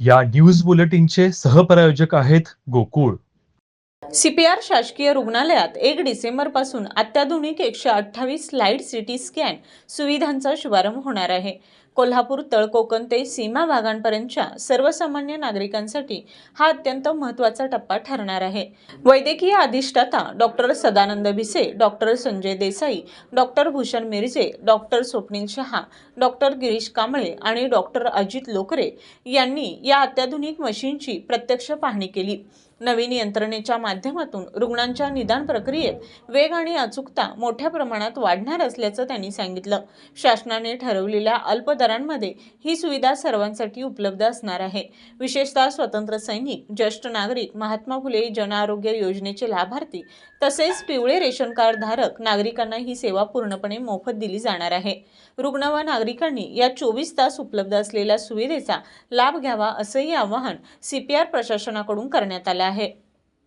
या न्यूज बुलेटिनचे सहप्रायोजक आहेत गोकुळ. सीपीआर शासकीय रुग्णालयात एक डिसेंबरपासून अत्याधुनिक एकशे अठ्ठावीस लाइट सिटी स्कॅन सुविधांचा शुभारंभ होणार आहे. कोल्हापूर तळकोकण ते सीमा भागांपर्यंतच्या सर्वसामान्य नागरिकांसाठी हा अत्यंत महत्त्वाचा टप्पा ठरणार आहे. वैद्यकीय अधिष्ठाता doctor Sadanand Bhise doctor Sanjay Desai doctor Bhushan Miraje doctor Swapnil Shah doctor Girish Kamble आणि डॉक्टर अजित लोकरे यांनी या अत्याधुनिक मशीनची प्रत्यक्ष पाहणी केली. नवीन यंत्रणेच्या माध्यमातून रुग्णांच्या निदान प्रक्रियेत वेग आणि अचूकता मोठ्या प्रमाणात वाढणार असल्याचं त्यांनी सांगितलं. शासनाने ठरवलेल्या अल्पदर स्तरांमध्ये ही सुविधा सर्वांसाठी उपलब्ध असणार आहे. विशेषतः स्वतंत्र सैनिक ज्येष्ठ नागरिक महात्मा फुले जन आरोग्य योजनेचे लाभार्थी तसेच पिवळे रेशन कार्ड धारक नागरिकांना ही सेवा पूर्णपणे मोफत दिली जाणार आहे. रुग्ण व नागरिकांनी या चोवीस तास उपलब्ध असलेल्या सुविधेचा लाभ घ्यावा असंही आवाहन सीपीआर प्रशासनाकडून करण्यात आलं आहे.